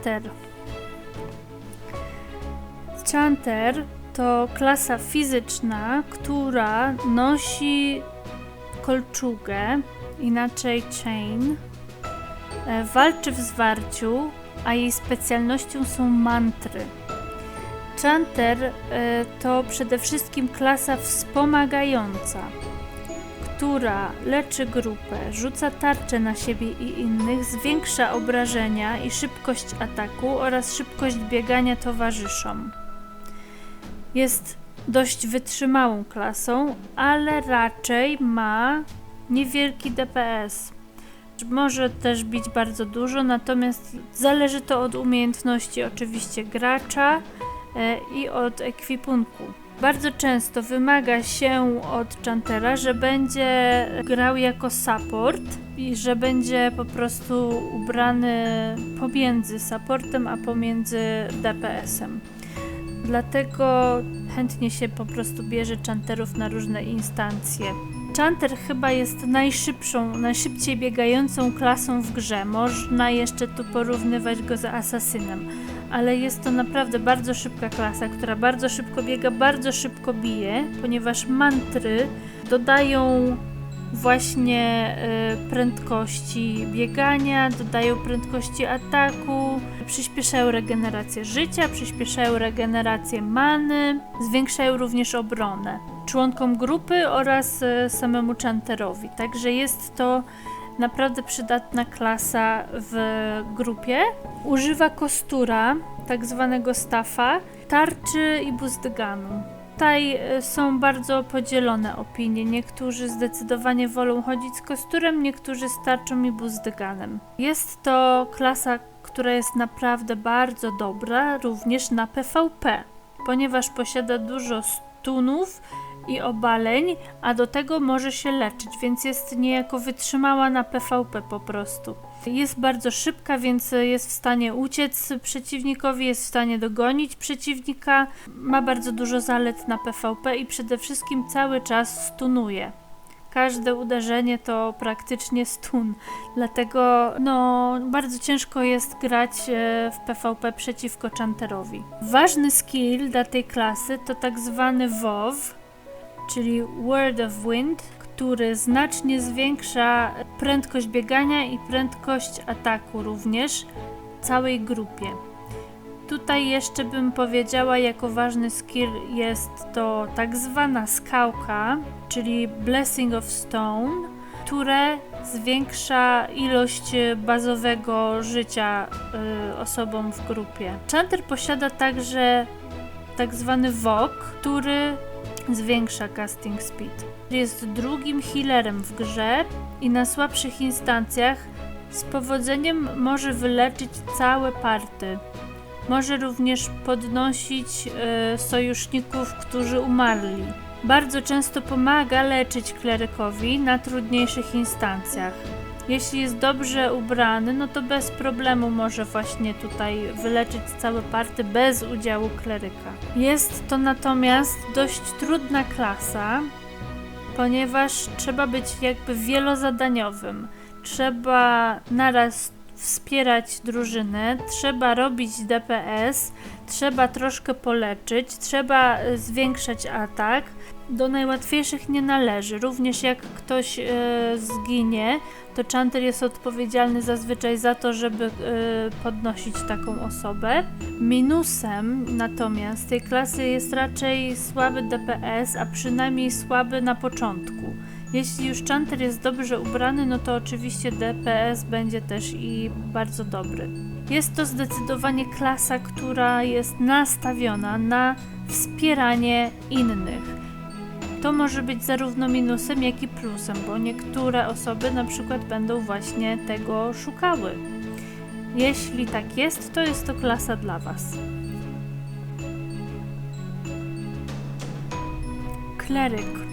Chanter. Chanter to klasa fizyczna, która nosi kolczugę, inaczej chain, e, walczy w zwarciu, a jej specjalnością są mantry. Chanter e, to przede wszystkim klasa wspomagająca, która leczy grupę, rzuca tarczę na siebie i innych, zwiększa obrażenia i szybkość ataku oraz szybkość biegania towarzyszom. Jest dość wytrzymałą klasą, ale raczej ma niewielki DPS. Może też bić bardzo dużo, natomiast zależy to od umiejętności oczywiście gracza e, i od ekwipunku. Bardzo często wymaga się od Chantera, że będzie grał jako support i że będzie po prostu ubrany pomiędzy supportem a pomiędzy DPS-em. Dlatego chętnie się po prostu bierze Chanterów na różne instancje. Chanter chyba jest najszybszą, najszybciej biegającą klasą w grze. Można jeszcze tu porównywać go z asasynem, ale jest to naprawdę bardzo szybka klasa, która bardzo szybko biega, bardzo szybko bije, ponieważ mantry dodają właśnie y, prędkości biegania, dodają prędkości ataku, przyspieszają regenerację życia, przyspieszają regenerację many, zwiększają również obronę członkom grupy oraz y, samemu Chanterowi. Także jest to naprawdę przydatna klasa w grupie. Używa kostura, tak zwanego staffa, tarczy i buzdganu tutaj e, są bardzo podzielone opinie. Niektórzy zdecydowanie wolą chodzić z kosturem, niektórzy starczą i buzdyganem. Jest to klasa, która jest naprawdę bardzo dobra również na PvP, ponieważ posiada dużo stunów i obaleń, a do tego może się leczyć, więc jest niejako wytrzymała na PvP po prostu. Jest bardzo szybka, więc jest w stanie uciec przeciwnikowi, jest w stanie dogonić przeciwnika. Ma bardzo dużo zalet na PvP i przede wszystkim cały czas stunuje. Każde uderzenie to praktycznie stun, dlatego no, bardzo ciężko jest grać e, w PvP przeciwko Chanterowi. Ważny skill dla tej klasy to tak zwany WoW, czyli Word of Wind, który znacznie zwiększa prędkość biegania i prędkość ataku również całej grupie. Tutaj jeszcze bym powiedziała, jako ważny skill jest to tak zwana skałka, czyli Blessing of Stone, które zwiększa ilość bazowego życia y, osobom w grupie. Chanter posiada także tak zwany Wok, który zwiększa casting speed. Jest drugim healerem w grze i na słabszych instancjach z powodzeniem może wyleczyć całe party. Może również podnosić y, sojuszników, którzy umarli. Bardzo często pomaga leczyć klerykowi na trudniejszych instancjach. Jeśli jest dobrze ubrany, no to bez problemu może właśnie tutaj wyleczyć całe party bez udziału kleryka. Jest to natomiast dość trudna klasa, ponieważ trzeba być jakby wielozadaniowym. Trzeba naraz wspierać drużynę, trzeba robić DPS, trzeba troszkę poleczyć, trzeba zwiększać atak. Do najłatwiejszych nie należy. Również jak ktoś e, zginie, to Chanter jest odpowiedzialny zazwyczaj za to, żeby y, podnosić taką osobę. Minusem natomiast tej klasy jest raczej słaby DPS, a przynajmniej słaby na początku. Jeśli już Chanter jest dobrze ubrany, no to oczywiście DPS będzie też i bardzo dobry. Jest to zdecydowanie klasa, która jest nastawiona na wspieranie innych to może być zarówno minusem, jak i plusem, bo niektóre osoby na przykład będą właśnie tego szukały. Jeśli tak jest, to jest to klasa dla Was. Kleryk.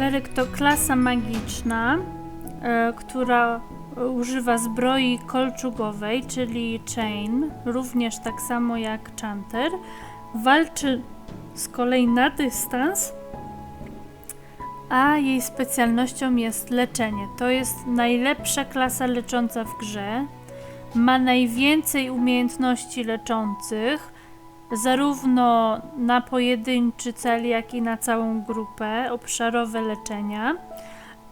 Kleryk to klasa magiczna, e, która używa zbroi kolczugowej, czyli chain, również tak samo jak chanter. Walczy z kolei na dystans, a jej specjalnością jest leczenie. To jest najlepsza klasa lecząca w grze. ma najwięcej umiejętności leczących, zarówno na pojedynczy cel, jak i na całą grupę, obszarowe leczenia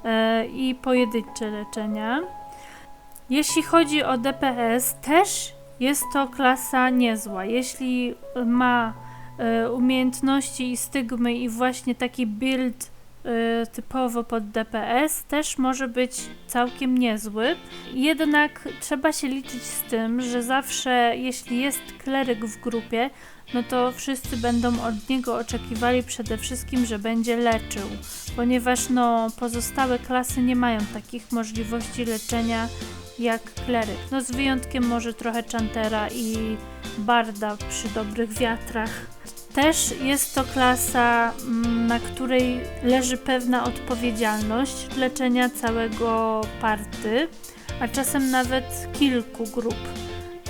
e, i pojedyncze leczenia. Jeśli chodzi o DPS, też jest to klasa niezła. Jeśli ma e, umiejętności i stygmy i właśnie taki build typowo pod DPS też może być całkiem niezły. Jednak trzeba się liczyć z tym, że zawsze jeśli jest kleryk w grupie, no to wszyscy będą od niego oczekiwali przede wszystkim, że będzie leczył, ponieważ no pozostałe klasy nie mają takich możliwości leczenia jak kleryk. No z wyjątkiem może trochę Chantera i Barda przy dobrych wiatrach. Też jest to klasa, mm, na której leży pewna odpowiedzialność leczenia całego party, a czasem nawet kilku grup.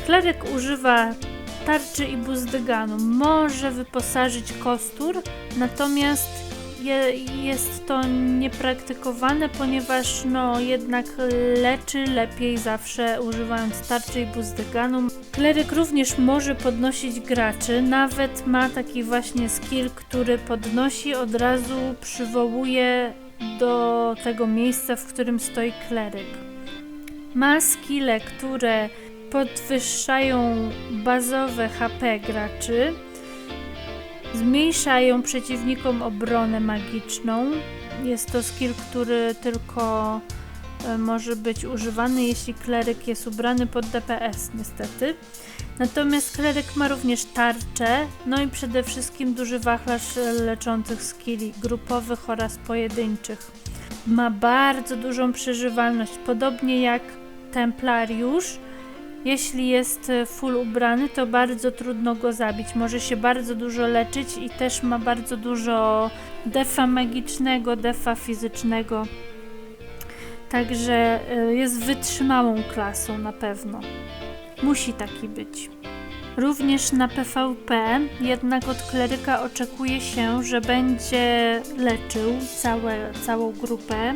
Kleryk używa tarczy i buzdyganu. Może wyposażyć kostur, natomiast je, jest to niepraktykowane, ponieważ no jednak leczy lepiej zawsze używając tarczy i buzdyganu. Kleryk również może podnosić graczy, nawet ma taki właśnie skill, który podnosi, od razu przywołuje do tego miejsca, w którym stoi kleryk. Ma skille, które podwyższają bazowe HP graczy, Zmniejszają przeciwnikom obronę magiczną. Jest to skill, który tylko e, może być używany, jeśli kleryk jest ubrany pod DPS, niestety. Natomiast kleryk ma również tarczę, no i przede wszystkim duży wachlarz leczących skilli grupowych oraz pojedynczych. Ma bardzo dużą przeżywalność, podobnie jak Templariusz, jeśli jest e, full ubrany, to bardzo trudno go zabić. Może się bardzo dużo leczyć i też ma bardzo dużo defa magicznego, defa fizycznego. Także e, jest wytrzymałą klasą na pewno. Musi taki być. Również na PvP, jednak od kleryka oczekuje się, że będzie leczył całe, całą grupę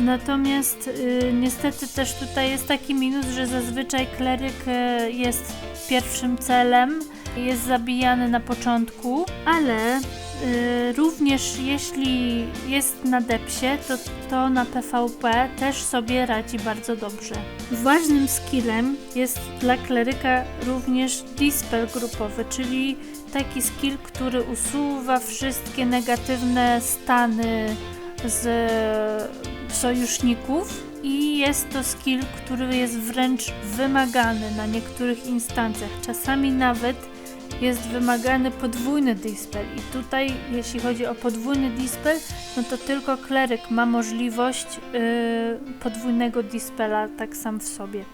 Natomiast y, niestety też tutaj jest taki minus, że zazwyczaj kleryk y, jest pierwszym celem, jest zabijany na początku, ale y, również jeśli jest na depsie, to, to na PvP też sobie radzi bardzo dobrze. Ważnym skillem jest dla kleryka również dispel grupowy, czyli taki skill, który usuwa wszystkie negatywne stany z sojuszników i jest to skill, który jest wręcz wymagany na niektórych instancjach. Czasami nawet jest wymagany podwójny dispel i tutaj jeśli chodzi o podwójny dispel, no to tylko kleryk ma możliwość yy, podwójnego dispela tak sam w sobie.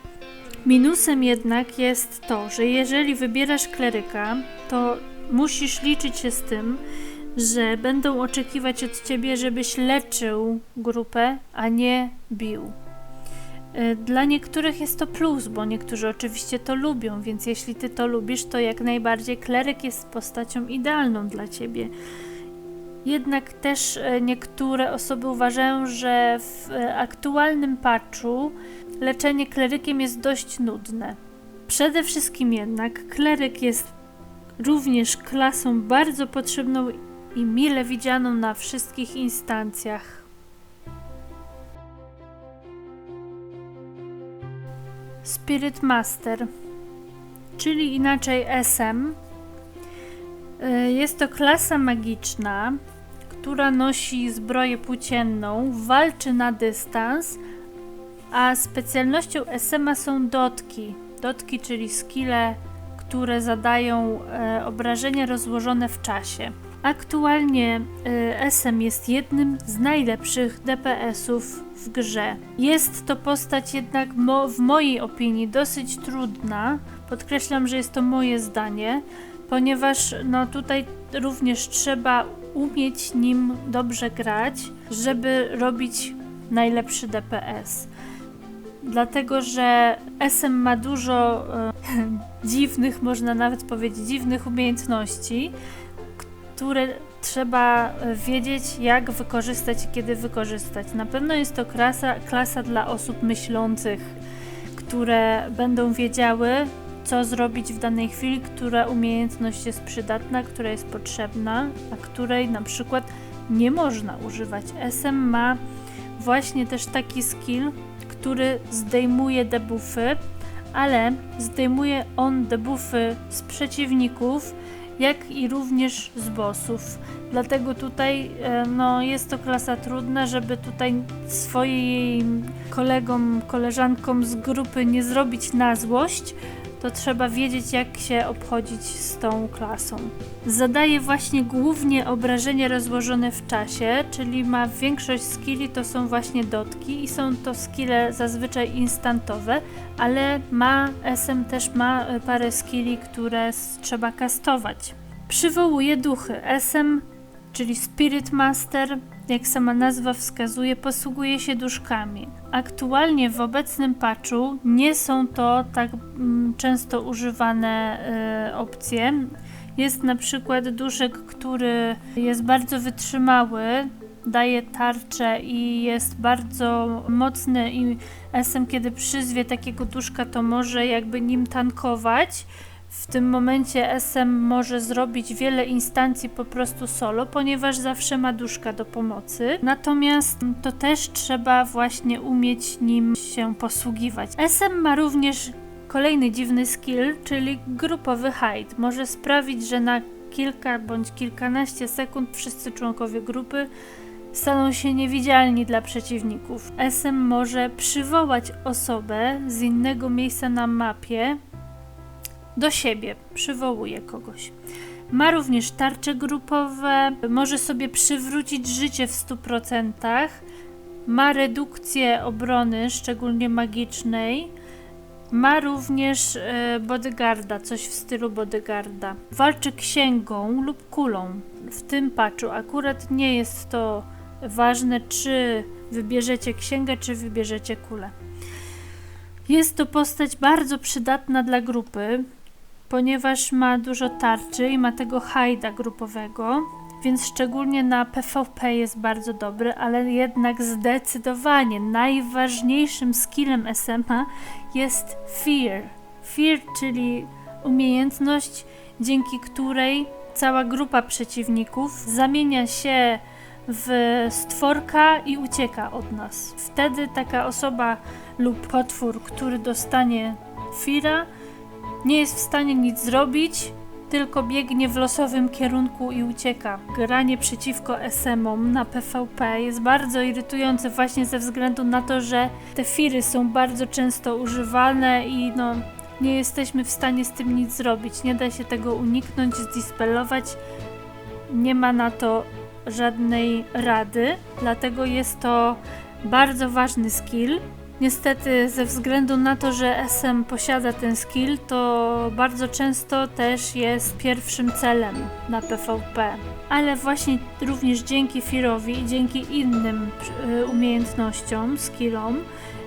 Minusem jednak jest to, że jeżeli wybierasz kleryka, to musisz liczyć się z tym, że będą oczekiwać od ciebie, żebyś leczył grupę, a nie bił. Y, dla niektórych jest to plus, bo niektórzy oczywiście to lubią, więc jeśli ty to lubisz, to jak najbardziej kleryk jest postacią idealną dla ciebie. Jednak też y, niektóre osoby uważają, że w y, aktualnym patchu leczenie klerykiem jest dość nudne. Przede wszystkim jednak kleryk jest również klasą bardzo potrzebną i mile widzianą na wszystkich instancjach. Spirit Master, czyli inaczej SM, y, jest to klasa magiczna, która nosi zbroję płócienną, walczy na dystans, a specjalnością SM są dotki. Dotki, czyli skille, które zadają e, obrażenia rozłożone w czasie. Aktualnie y, SM jest jednym z najlepszych DPS-ów w grze. Jest to postać jednak w mojej opinii dosyć trudna. Podkreślam, że jest to moje zdanie, ponieważ no tutaj również trzeba umieć nim dobrze grać, żeby robić najlepszy DPS. Dlatego, że SM ma dużo e, dziwnych, można nawet powiedzieć, dziwnych umiejętności, które trzeba e, wiedzieć, jak wykorzystać i kiedy wykorzystać. Na pewno jest to klasa, klasa dla osób myślących, które będą wiedziały, co zrobić w danej chwili, która umiejętność jest przydatna, która jest potrzebna, a której na przykład nie można używać. SM ma właśnie też taki skill, który zdejmuje debuffy, ale zdejmuje on debuffy z przeciwników, jak i również z bossów. Dlatego tutaj e, no, jest to klasa trudna, żeby tutaj swoim kolegom, koleżankom z grupy nie zrobić na złość, to trzeba wiedzieć, jak się obchodzić z tą klasą. Zadaje właśnie głównie obrażenia rozłożone w czasie, czyli ma większość skilli to są właśnie dotki i są to skille zazwyczaj instantowe, ale ma SM też ma e, parę skilli, które trzeba kastować. Przywołuje duchy. SM, czyli Spirit Master, jak sama nazwa wskazuje, posługuje się duszkami. Aktualnie w obecnym patchu nie są to tak mm, często używane y, opcje. Jest na przykład duszek, który jest bardzo wytrzymały, daje tarczę i jest bardzo mocny i SM kiedy przyzwie takiego duszka to może jakby nim tankować w tym momencie SM może zrobić wiele instancji po prostu solo, ponieważ zawsze ma duszka do pomocy. Natomiast to też trzeba właśnie umieć nim się posługiwać. SM ma również kolejny dziwny skill, czyli grupowy hide. Może sprawić, że na kilka bądź kilkanaście sekund wszyscy członkowie grupy staną się niewidzialni dla przeciwników. SM może przywołać osobę z innego miejsca na mapie, do siebie, przywołuje kogoś. Ma również tarcze grupowe, może sobie przywrócić życie w 100%, ma redukcję obrony, szczególnie magicznej. Ma również e, bodyguarda, coś w stylu bodyguarda. Walczy księgą lub kulą. W tym patchu akurat nie jest to ważne, czy wybierzecie księgę, czy wybierzecie kulę. Jest to postać bardzo przydatna dla grupy, ponieważ ma dużo tarczy i ma tego hajda grupowego, więc szczególnie na PvP jest bardzo dobry, ale jednak zdecydowanie najważniejszym skillem SMA jest Fear. Fear, czyli umiejętność, dzięki której cała grupa przeciwników zamienia się w stworka i ucieka od nas. Wtedy taka osoba lub potwór, który dostanie Fira, nie jest w stanie nic zrobić, tylko biegnie w losowym kierunku i ucieka. Granie przeciwko SM-om na PvP jest bardzo irytujące właśnie ze względu na to, że te firy są bardzo często używane i no nie jesteśmy w stanie z tym nic zrobić. Nie da się tego uniknąć, zdispelować. Nie ma na to żadnej rady, dlatego jest to bardzo ważny skill. Niestety, ze względu na to, że SM posiada ten skill, to bardzo często też jest pierwszym celem na PvP. Ale właśnie również dzięki Firowi i dzięki innym y, umiejętnościom, skillom,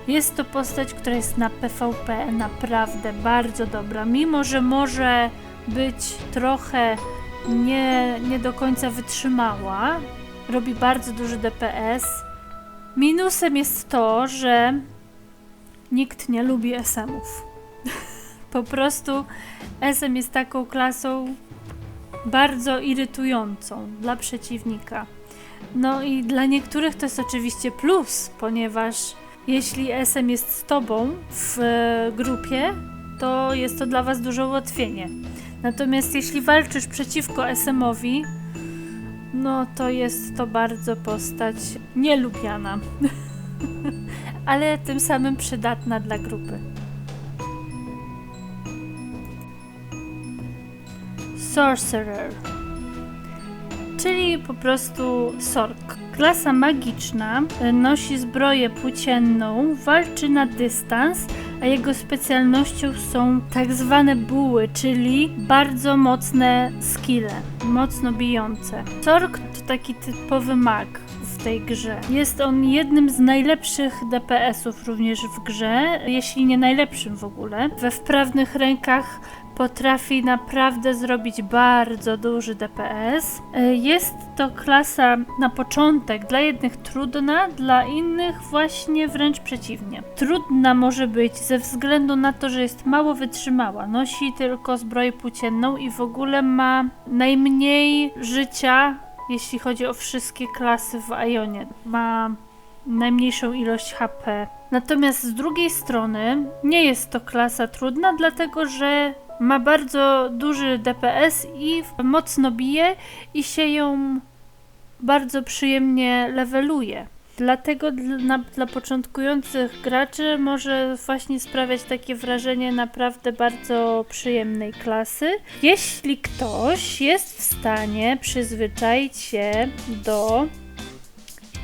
jest to postać, która jest na PvP naprawdę bardzo dobra. Mimo, że może być trochę nie, nie do końca wytrzymała, robi bardzo duży DPS. Minusem jest to, że nikt nie lubi SM-ów. po prostu SM jest taką klasą bardzo irytującą dla przeciwnika. No i dla niektórych to jest oczywiście plus, ponieważ jeśli SM jest z tobą w grupie, to jest to dla was duże ułatwienie. Natomiast jeśli walczysz przeciwko SM-owi, no to jest to bardzo postać nielubiana. ale tym samym przydatna dla grupy. Sorcerer, czyli po prostu sork. Klasa magiczna nosi zbroję płócienną, walczy na dystans, a jego specjalnością są tak zwane buły, czyli bardzo mocne skille, mocno bijące. Sork to taki typowy mag tej grze. Jest on jednym z najlepszych DPS-ów również w grze, jeśli nie najlepszym w ogóle. We wprawnych rękach potrafi naprawdę zrobić bardzo duży DPS. Jest to klasa na początek dla jednych trudna, dla innych właśnie wręcz przeciwnie. Trudna może być ze względu na to, że jest mało wytrzymała, nosi tylko zbroję płócienną i w ogóle ma najmniej życia, jeśli chodzi o wszystkie klasy w Ionie. Ma najmniejszą ilość HP. Natomiast z drugiej strony nie jest to klasa trudna, dlatego że ma bardzo duży DPS i mocno bije i się ją bardzo przyjemnie leveluje. Dlatego dla, dla początkujących graczy może właśnie sprawiać takie wrażenie naprawdę bardzo przyjemnej klasy. Jeśli ktoś jest w stanie przyzwyczaić się do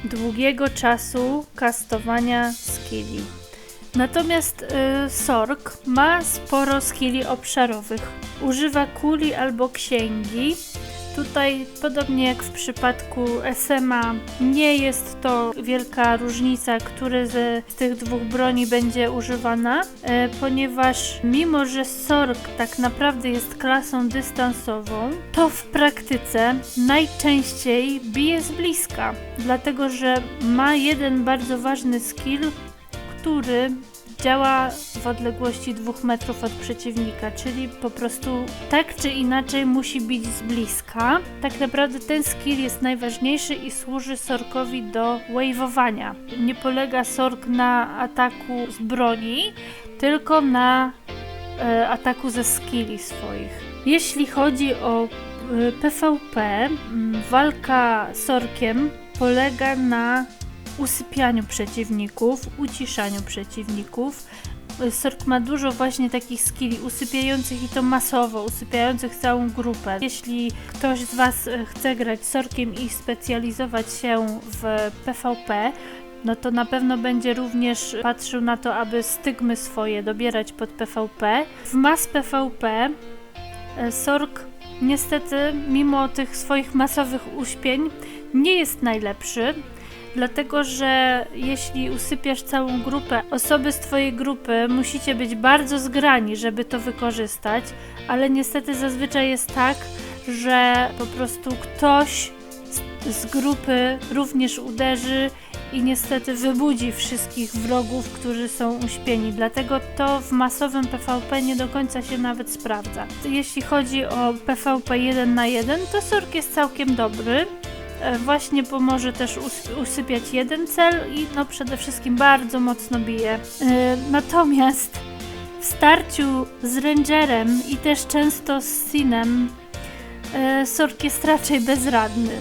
długiego czasu kastowania skilli. Natomiast y, Sork ma sporo skilli obszarowych. Używa kuli albo księgi. Tutaj, podobnie jak w przypadku SMA, nie jest to wielka różnica, który ze z tych dwóch broni będzie używana, e, ponieważ mimo, że Sork tak naprawdę jest klasą dystansową, to w praktyce najczęściej bije z bliska, dlatego że ma jeden bardzo ważny skill, który działa w odległości 2 metrów od przeciwnika, czyli po prostu tak czy inaczej musi bić z bliska. Tak naprawdę ten skill jest najważniejszy i służy Sorkowi do wave'owania. Nie polega Sork na ataku z broni, tylko na e, ataku ze skilli swoich. Jeśli chodzi o e, PvP, m, walka Sorkiem polega na usypianiu przeciwników, uciszaniu przeciwników. Sork ma dużo właśnie takich skilli usypiających i to masowo, usypiających całą grupę. Jeśli ktoś z Was e, chce grać Sorkiem i specjalizować się w PvP, no to na pewno będzie również patrzył na to, aby stygmy swoje dobierać pod PvP. W mas PvP e, Sork niestety, mimo tych swoich masowych uśpień, nie jest najlepszy dlatego że jeśli usypiasz całą grupę, osoby z Twojej grupy musicie być bardzo zgrani, żeby to wykorzystać, ale niestety zazwyczaj jest tak, że po prostu ktoś z, z grupy również uderzy i niestety wybudzi wszystkich wrogów, którzy są uśpieni. Dlatego to w masowym PvP nie do końca się nawet sprawdza. Jeśli chodzi o PvP 1 na 1, to Sork jest całkiem dobry. E, Właśnie pomoże też us- usypiać jeden cel i no przede wszystkim bardzo mocno bije. E, Natomiast w starciu z Rangerem i też często z Sinem e, Sork jest raczej bezradny.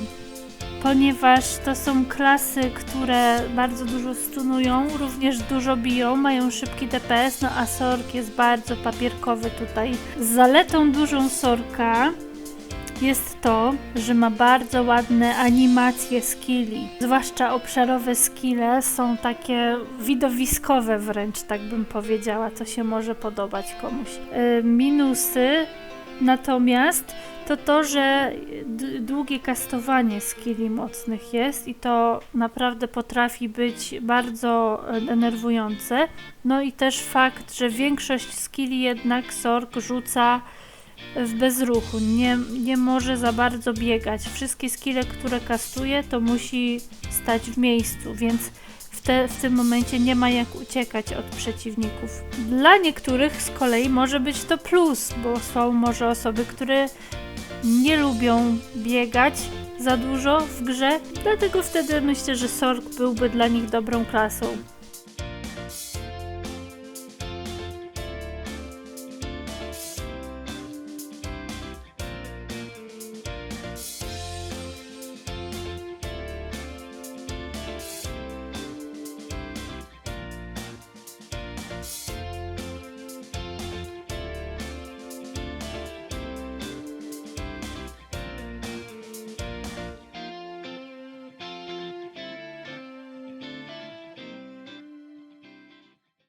Ponieważ to są klasy, które bardzo dużo stunują, również dużo biją, mają szybki DPS, no a Sork jest bardzo papierkowy tutaj. Zaletą dużą Sorka jest to, że ma bardzo ładne animacje skilli. Zwłaszcza obszarowe skille są takie widowiskowe wręcz, tak bym powiedziała, co się może podobać komuś. Yy, minusy natomiast to to, że długie kastowanie skilli mocnych jest i to naprawdę potrafi być bardzo denerwujące. No i też fakt, że większość skilli jednak Sork rzuca w bezruchu, nie, nie może za bardzo biegać. Wszystkie skille, które kastuje, to musi stać w miejscu, więc w, te, w tym momencie nie ma jak uciekać od przeciwników. Dla niektórych z kolei może być to plus, bo są może osoby, które nie lubią biegać za dużo w grze, dlatego wtedy myślę, że Sork byłby dla nich dobrą klasą.